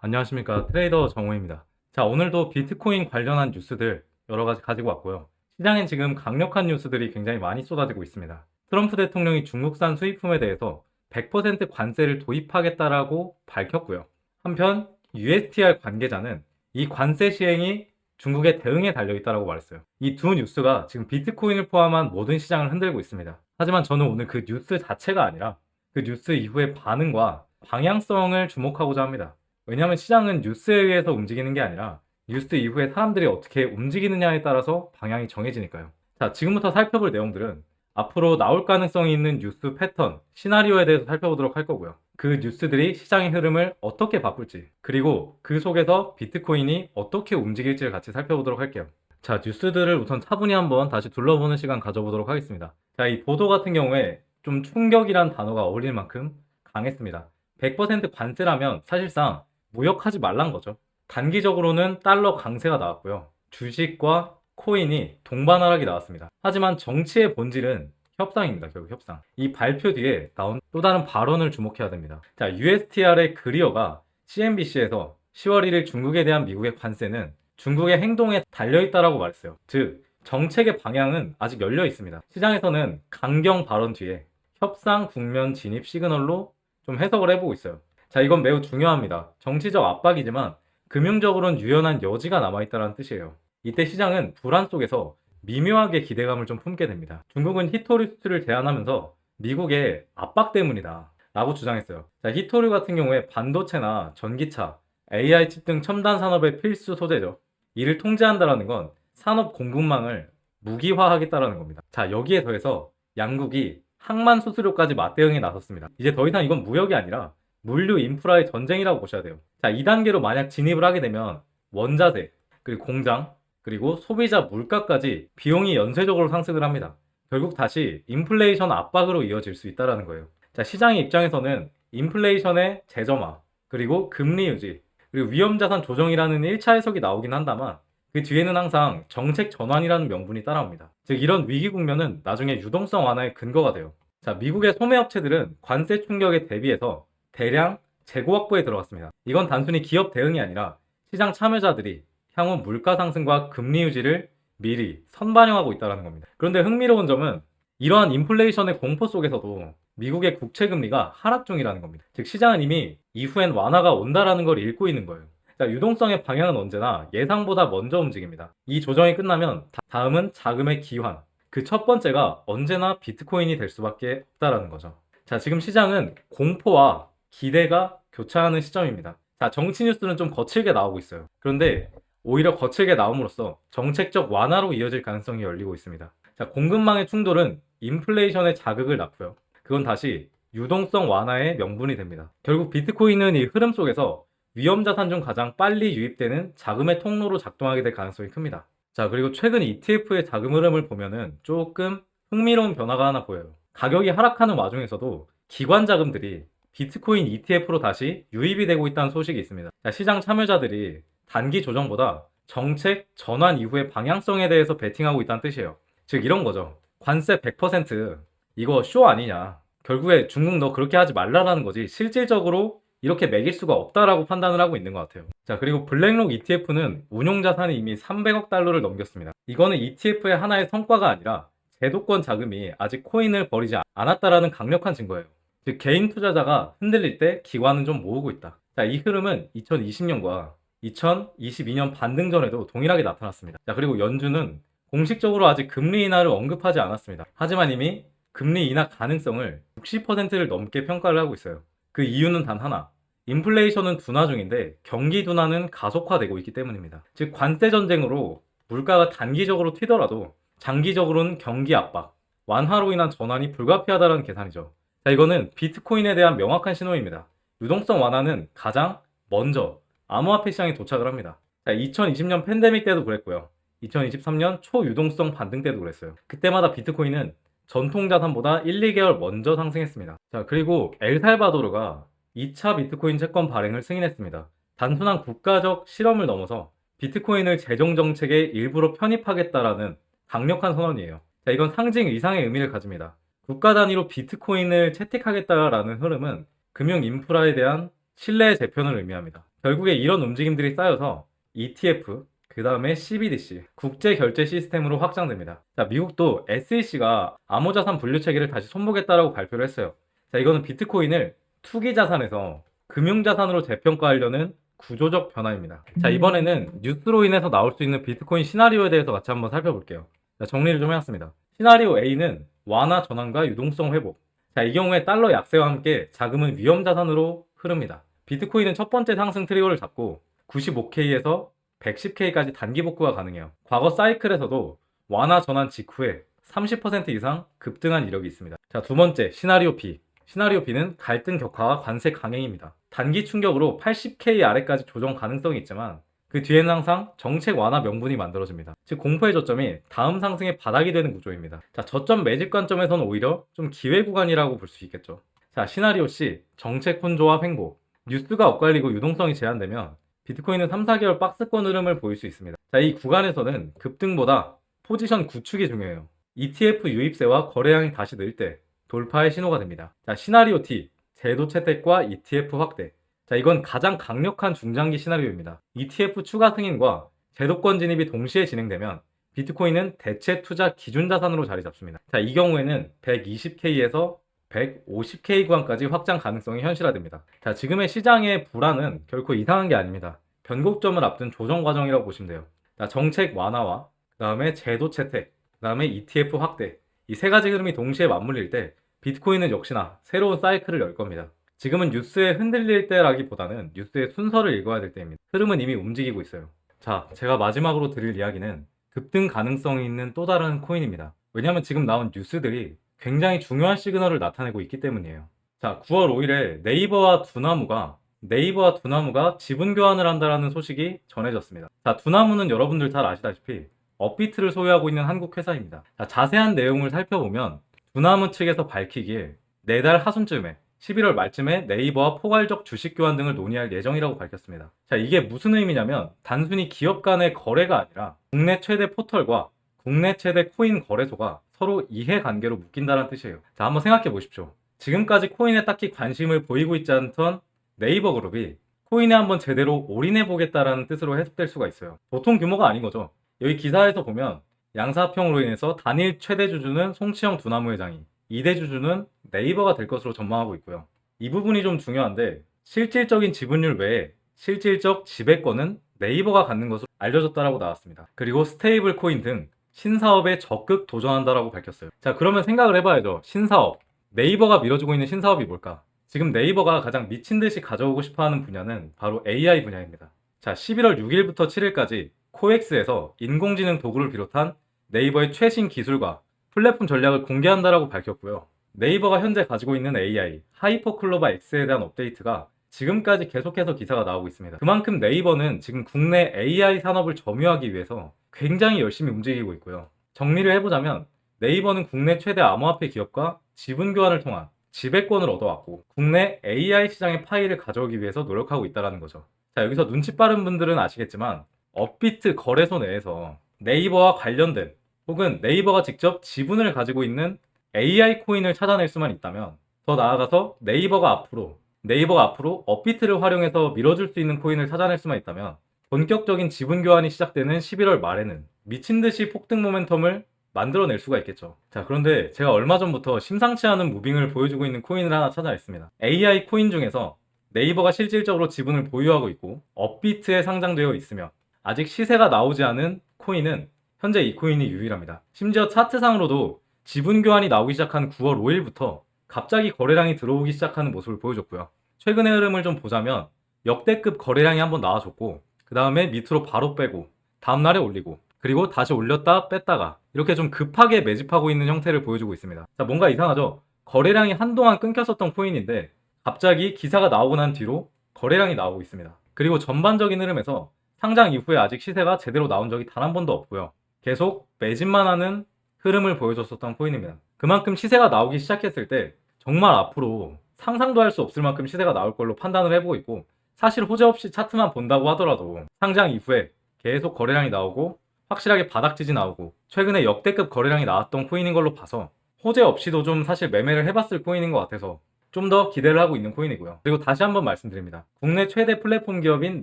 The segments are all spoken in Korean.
안녕하십니까 트레이더 정호입니다. 자 오늘도 비트코인 관련한 뉴스들 여러 가지 가지고 왔고요. 시장엔 지금 강력한 뉴스들이 굉장히 많이 쏟아지고 있습니다. 트럼프 대통령이 중국산 수입품에 대해서 100% 관세를 도입하겠다라고 밝혔고요. 한편 USTR 관계자는 이 관세 시행이 중국의 대응에 달려 있다라고 말했어요. 이 두 뉴스가 지금 비트코인을 포함한 모든 시장을 흔들고 있습니다. 하지만 저는 오늘 그 뉴스 자체가 아니라 그 뉴스 이후의 반응과 방향성을 주목하고자 합니다. 왜냐하면 시장은 뉴스에 의해서 움직이는 게 아니라 뉴스 이후에 사람들이 어떻게 움직이느냐에 따라서 방향이 정해지니까요. 자, 지금부터 살펴볼 내용들은 앞으로 나올 가능성이 있는 뉴스 패턴, 시나리오에 대해서 살펴보도록 할 거고요. 그 뉴스들이 시장의 흐름을 어떻게 바꿀지, 그리고 그 속에서 비트코인이 어떻게 움직일지를 같이 살펴보도록 할게요. 자, 뉴스들을 우선 차분히 한번 다시 둘러보는 시간 가져보도록 하겠습니다. 자, 이 보도 같은 경우에 좀 충격이란 단어가 어울릴 만큼 강했습니다. 100% 관세라면 사실상 무역하지 말란 거죠. 단기적으로는 달러 강세가 나왔고요. 주식과 코인이 동반 하락이 나왔습니다. 하지만 정치의 본질은 협상입니다. 결국 협상. 이 발표 뒤에 나온 또 다른 발언을 주목해야 됩니다. 자, USTR의 그리어가 CNBC에서 10월 1일 중국에 대한 미국의 관세는 중국의 행동에 달려 있다라고 말했어요. 즉, 정책의 방향은 아직 열려 있습니다. 시장에서는 강경 발언 뒤에 협상 국면 진입 시그널로 좀 해석을 해보고 있어요. 자, 이건 매우 중요합니다. 정치적 압박이지만 금융적으로는 유연한 여지가 남아있다는 뜻이에요. 이때 시장은 불안 속에서 미묘하게 기대감을 좀 품게 됩니다. 중국은 수출을 제한하면서 미국의 압박 때문이다. 라고 주장했어요. 자, 히토류 같은 경우에 반도체나 전기차, AI 칩 등 첨단 산업의 필수 소재죠. 이를 통제한다라는 건 산업 공급망을 무기화하겠다라는 겁니다. 자, 여기에 더해서 양국이 항만 수수료까지 맞대응에 나섰습니다. 이제 더 이상 이건 무역이 아니라 물류 인프라의 전쟁이라고 보셔야 돼요. 자, 2단계로 만약 진입을 하게 되면 원자재, 그리고 공장, 그리고 소비자 물가까지 비용이 연쇄적으로 상승을 합니다. 결국 다시 인플레이션 압박으로 이어질 수 있다는 거예요. 자, 시장의 입장에서는 인플레이션의 재점화, 그리고 금리 유지, 그리고 위험자산 조정이라는 1차 해석이 나오긴 한다만 그 뒤에는 항상 정책 전환이라는 명분이 따라옵니다. 즉 이런 위기 국면은 나중에 유동성 완화의 근거가 돼요. 자, 미국의 소매업체들은 관세 충격에 대비해서 대량 재고 확보에 들어갔습니다. 이건 단순히 기업 대응이 아니라 시장 참여자들이 향후 물가 상승과 금리 유지를 미리 선반영하고 있다는 겁니다. 그런데 흥미로운 점은 이러한 인플레이션의 공포 속에서도 미국의 국채 금리가 하락 중이라는 겁니다. 즉 시장은 이미 이후엔 완화가 온다라는 걸 읽고 있는 거예요. 자, 유동성의 방향은 언제나 예상보다 먼저 움직입니다. 이 조정이 끝나면 다- 다음은 자금의 기환. 그 첫 번째가 언제나 비트코인이 될 수밖에 없다라는 거죠. 자, 지금 시장은 공포와 기대가 교차하는 시점입니다. 자, 정치 뉴스는 좀 거칠게 나오고 있어요. 그런데 오히려 거칠게 나옴으로써 정책적 완화로 이어질 가능성이 열리고 있습니다. 자, 공급망의 충돌은 인플레이션의 자극을 낳고요. 그건 다시 유동성 완화의 명분이 됩니다. 결국 비트코인은 이 흐름 속에서 위험 자산 중 가장 빨리 유입되는 자금의 통로로 작동하게 될 가능성이 큽니다. 자, 그리고 최근 ETF의 자금 흐름을 보면은 조금 흥미로운 변화가 하나 보여요. 가격이 하락하는 와중에서도 기관 자금들이 비트코인 ETF로 다시 유입이 되고 있다는 소식이 있습니다. 자, 시장 참여자들이 단기 조정보다 정책 전환 이후의 방향성에 대해서 베팅하고 있다는 뜻이에요. 즉 이런 거죠. 관세 100% 이거 쇼 아니냐. 결국에 중국 너 그렇게 하지 말라라는 거지. 실질적으로 이렇게 매길 수가 없다라고 판단을 하고 있는 것 같아요. 자, 그리고 블랙록 ETF는 운용 자산이 이미 300억 달러를 넘겼습니다. 이거는 ETF의 하나의 성과가 아니라 제도권 자금이 아직 코인을 버리지 않았다라는 강력한 증거예요. 즉, 개인 투자자가 흔들릴 때 기관은 좀 모으고 있다. 자, 이 흐름은 2020년과 2022년 반등 전에도 동일하게 나타났습니다. 자, 그리고 연준은 공식적으로 아직 금리 인하를 언급하지 않았습니다. 하지만 이미 금리 인하 가능성을 60%를 넘게 평가를 하고 있어요. 그 이유는 단 하나. 인플레이션은 둔화 중인데 경기 둔화는 가속화되고 있기 때문입니다. 즉 관세 전쟁으로 물가가 단기적으로 튀더라도 장기적으로는 경기 압박, 완화로 인한 전환이 불가피하다는 계산이죠. 자, 이거는 비트코인에 대한 명확한 신호입니다. 유동성 완화는 가장 먼저 암호화폐 시장에 도착을 합니다. 자, 2020년 팬데믹 때도 그랬고요. 2023년 초유동성 반등 때도 그랬어요. 그때마다 비트코인은 전통 자산보다 1, 2개월 먼저 상승했습니다. 자, 그리고 엘살바도르가 2차 비트코인 채권 발행을 승인했습니다. 단순한 국가적 실험을 넘어서 비트코인을 재정 정책의 일부로 편입하겠다라는 강력한 선언이에요. 자, 이건 상징 이상의 의미를 가집니다. 국가 단위로 비트코인을 채택하겠다라는 흐름은 금융 인프라에 대한 신뢰의 재편을 의미합니다. 결국에 이런 움직임들이 쌓여서 ETF, 그 다음에 CBDC, 국제 결제 시스템으로 확장됩니다. 자, 미국도 SEC가 암호자산 분류 체계를 다시 손보겠다라고 발표를 했어요. 자, 이거는 비트코인을 투기 자산에서 금융 자산으로 재평가하려는 구조적 변화입니다. 자, 이번에는 뉴스로 인해서 나올 수 있는 비트코인 시나리오에 대해서 같이 한번 살펴볼게요. 자, 정리를 좀 해왔습니다. 시나리오 A는 완화 전환과 유동성 회복. 자, 이 경우에 달러 약세와 함께 자금은 위험 자산으로 흐릅니다. 비트코인은 첫 번째 상승 트리거를 잡고 95K에서 110K까지 단기 복구가 가능해요. 과거 사이클에서도 완화 전환 직후에 30% 이상 급등한 이력이 있습니다. 자, 두 번째 시나리오 B. 시나리오 B는 갈등 격화와 관세 강행입니다. 단기 충격으로 80K 아래까지 조정 가능성이 있지만 그 뒤에는 항상 정책 완화 명분이 만들어집니다. 즉 공포의 저점이 다음 상승의 바닥이 되는 구조입니다. 자, 저점 매집 관점에서는 오히려 좀 기회 구간이라고 볼 수 있겠죠. 자, 시나리오 C 정책 혼조와 횡보. 뉴스가 엇갈리고 유동성이 제한되면 비트코인은 3, 4개월 박스권 흐름을 보일 수 있습니다. 자, 이 구간에서는 급등보다 포지션 구축이 중요해요. ETF 유입세와 거래량이 다시 늘 때 돌파의 신호가 됩니다. 자, 시나리오 T, 제도 채택과 ETF 확대. 자, 이건 가장 강력한 중장기 시나리오입니다. ETF 추가 승인과 제도권 진입이 동시에 진행되면 비트코인은 대체 투자 기준 자산으로 자리 잡습니다. 자, 이 경우에는 120K에서 150K 구간까지 확장 가능성이 현실화됩니다. 자, 지금의 시장의 불안은 결코 이상한 게 아닙니다. 변곡점을 앞둔 조정 과정이라고 보시면 돼요. 자, 정책 완화와 그 다음에 제도 채택, 그 다음에 ETF 확대 이 세 가지 흐름이 동시에 맞물릴 때 비트코인은 역시나 새로운 사이클을 열 겁니다. 지금은 뉴스에 흔들릴 때라기보다는 뉴스의 순서를 읽어야 될 때입니다. 흐름은 이미 움직이고 있어요. 자, 제가 마지막으로 드릴 이야기는 급등 가능성이 있는 또 다른 코인입니다. 왜냐하면 지금 나온 뉴스들이 굉장히 중요한 시그널을 나타내고 있기 때문이에요. 자, 9월 5일에 네이버와 두나무가 네이버와 두나무가 지분 교환을 한다라는 소식이 전해졌습니다. 자, 두나무는 여러분들 잘 아시다시피 업비트를 소유하고 있는 한국 회사입니다. 자, 자세한 내용을 살펴보면 두나무 측에서 밝히기에 내달 하순쯤에 11월 말쯤에 네이버와 포괄적 주식 교환 등을 논의할 예정이라고 밝혔습니다. 자, 이게 무슨 의미냐면 단순히 기업 간의 거래가 아니라 국내 최대 포털과 국내 최대 코인 거래소가 서로 이해관계로 묶인다는 뜻이에요. 자, 한번 생각해 보십시오. 지금까지 코인에 딱히 관심을 보이고 있지 않던 네이버 그룹이 코인에 한번 제대로 올인해 보겠다라는 뜻으로 해석될 수가 있어요. 보통 규모가 아닌 거죠. 여기 기사에서 보면 양사합평으로 인해서 단일 최대 주주는 송치영 두나무 회장이 2대 주주는 네이버가 될 것으로 전망하고 있고요. 이 부분이 좀 중요한데 실질적인 지분율 외에 실질적 지배권은 네이버가 갖는 것으로 알려졌다라고 나왔습니다. 그리고 스테이블 코인 등 신사업에 적극 도전한다라고 밝혔어요. 자, 그러면 생각을 해봐야죠. 신사업. 네이버가 밀어주고 있는 신사업이 뭘까? 지금 네이버가 가장 미친 듯이 가져오고 싶어 하는 분야는 바로 AI 분야입니다. 자, 11월 6일부터 7일까지 코엑스에서 인공지능 도구를 비롯한 네이버의 최신 기술과 플랫폼 전략을 공개한다라고 밝혔고요. 네이버가 현재 가지고 있는 AI, 하이퍼클로바 X에 대한 업데이트가 지금까지 계속해서 기사가 나오고 있습니다. 그만큼 네이버는 지금 국내 AI 산업을 점유하기 위해서 굉장히 열심히 움직이고 있고요. 정리를 해보자면 네이버는 국내 최대 암호화폐 기업과 지분 교환을 통한 지배권을 얻어왔고 국내 AI 시장의 파일을 가져오기 위해서 노력하고 있다는 거죠. 자 여기서 눈치 빠른 분들은 아시겠지만 업비트 거래소 내에서 네이버와 관련된 혹은 네이버가 직접 지분을 가지고 있는 AI 코인을 찾아낼 수만 있다면 더 나아가서 네이버가 앞으로 네이버가 앞으로 업비트를 활용해서 밀어줄 수 있는 코인을 찾아낼 수만 있다면 본격적인 지분 교환이 시작되는 11월 말에는 미친 듯이 폭등 모멘텀을 만들어낼 수가 있겠죠. 자, 그런데 제가 얼마 전부터 심상치 않은 무빙을 보여주고 있는 코인을 하나 찾아냈습니다. AI 코인 중에서 네이버가 실질적으로 지분을 보유하고 있고 업비트에 상장되어 있으며 아직 시세가 나오지 않은 코인은 현재 이 코인이 유일합니다. 심지어 차트상으로도 지분 교환이 나오기 시작한 9월 5일부터 갑자기 거래량이 들어오기 시작하는 모습을 보여줬고요. 최근의 흐름을 좀 보자면 역대급 거래량이 한번 나와줬고 그 다음에 밑으로 바로 빼고 다음날에 올리고 그리고 다시 올렸다 뺐다가 이렇게 좀 급하게 매집하고 있는 형태를 보여주고 있습니다. 자, 뭔가 이상하죠? 거래량이 한동안 끊겼었던 코인인데 갑자기 기사가 나오고 난 뒤로 거래량이 나오고 있습니다. 그리고 전반적인 흐름에서 상장 이후에 아직 시세가 제대로 나온 적이 단 한 번도 없고요. 계속 매집만 하는 흐름을 보여줬었던 코인입니다. 그만큼 시세가 나오기 시작했을 때 정말 앞으로 상상도 할 수 없을 만큼 시세가 나올 걸로 판단을 해보고 있고 사실 호재 없이 차트만 본다고 하더라도 상장 이후에 계속 거래량이 나오고 확실하게 바닥지지 나오고 최근에 역대급 거래량이 나왔던 코인인 걸로 봐서 호재 없이도 좀 사실 매매를 해봤을 코인인 것 같아서 좀 더 기대를 하고 있는 코인이고요. 그리고 다시 한번 말씀드립니다. 국내 최대 플랫폼 기업인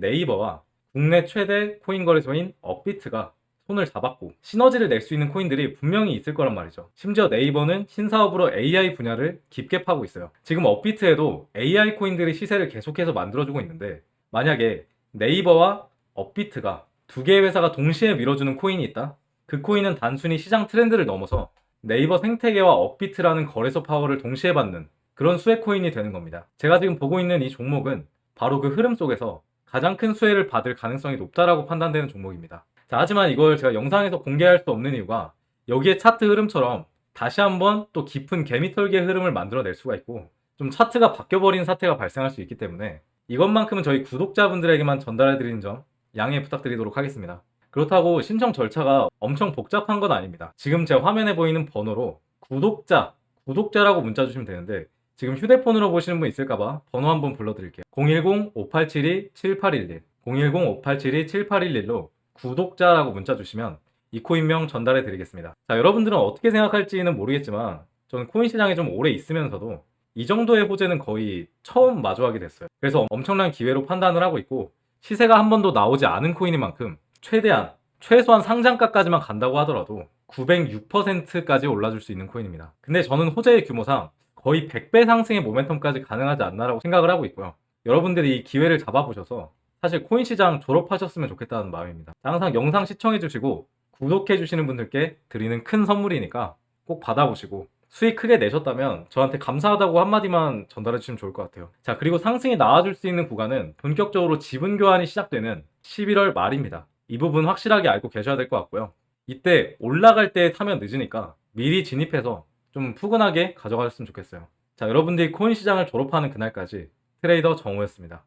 네이버와 국내 최대 코인 거래소인 업비트가 손을 잡았고 시너지를 낼 수 있는 코인들이 분명히 있을 거란 말이죠. 심지어 네이버는 신사업으로 AI 분야를 깊게 파고 있어요. 지금 업비트에도 AI 코인들의 시세를 계속해서 만들어주고 있는데 만약에 네이버와 업비트가 두 개의 회사가 동시에 밀어주는 코인이 있다? 그 코인은 단순히 시장 트렌드를 넘어서 네이버 생태계와 업비트라는 거래소 파워를 동시에 받는 그런 수혜 코인이 되는 겁니다. 제가 지금 보고 있는 이 종목은 바로 그 흐름 속에서 가장 큰 수혜를 받을 가능성이 높다라고 판단되는 종목입니다. 자, 하지만 이걸 제가 영상에서 공개할 수 없는 이유가 여기에 차트 흐름처럼 다시 한번 또 깊은 개미털기의 흐름을 만들어낼 수가 있고 좀 차트가 바뀌어버린 사태가 발생할 수 있기 때문에 이것만큼은 저희 구독자분들에게만 전달해드리는 점 양해 부탁드리도록 하겠습니다. 그렇다고 신청 절차가 엄청 복잡한 건 아닙니다. 지금 제 화면에 보이는 번호로 구독자, 구독자라고 문자 주시면 되는데 지금 휴대폰으로 보시는 분 있을까봐 번호 한번 불러드릴게요. 010-5872-7811 010-5872-7811로 구독자라고 문자 주시면 이 코인명 전달해 드리겠습니다. 자, 여러분들은 어떻게 생각할지는 모르겠지만 저는 코인 시장에 좀 오래 있으면서도 이 정도의 호재는 거의 처음 마주하게 됐어요. 그래서 엄청난 기회로 판단을 하고 있고 시세가 한 번도 나오지 않은 코인인 만큼 최대한 최소한 상장가까지만 간다고 하더라도 906%까지 올라줄 수 있는 코인입니다. 근데 저는 호재의 규모상 거의 100배 상승의 모멘텀까지 가능하지 않나라고 생각을 하고 있고요. 여러분들이 이 기회를 잡아보셔서 사실 코인 시장 졸업하셨으면 좋겠다는 마음입니다. 항상 영상 시청해주시고 구독해주시는 분들께 드리는 큰 선물이니까 꼭 받아보시고 수익 크게 내셨다면 저한테 감사하다고 한마디만 전달해 주시면 좋을 것 같아요. 자, 그리고 상승이 나와줄 수 있는 구간은 본격적으로 지분 교환이 시작되는 11월 말입니다. 이 부분 확실하게 알고 계셔야 될 것 같고요. 이때 올라갈 때 타면 늦으니까 미리 진입해서 좀 푸근하게 가져가셨으면 좋겠어요. 자, 여러분들이 코인 시장을 졸업하는 그날까지 트레이더 정우였습니다.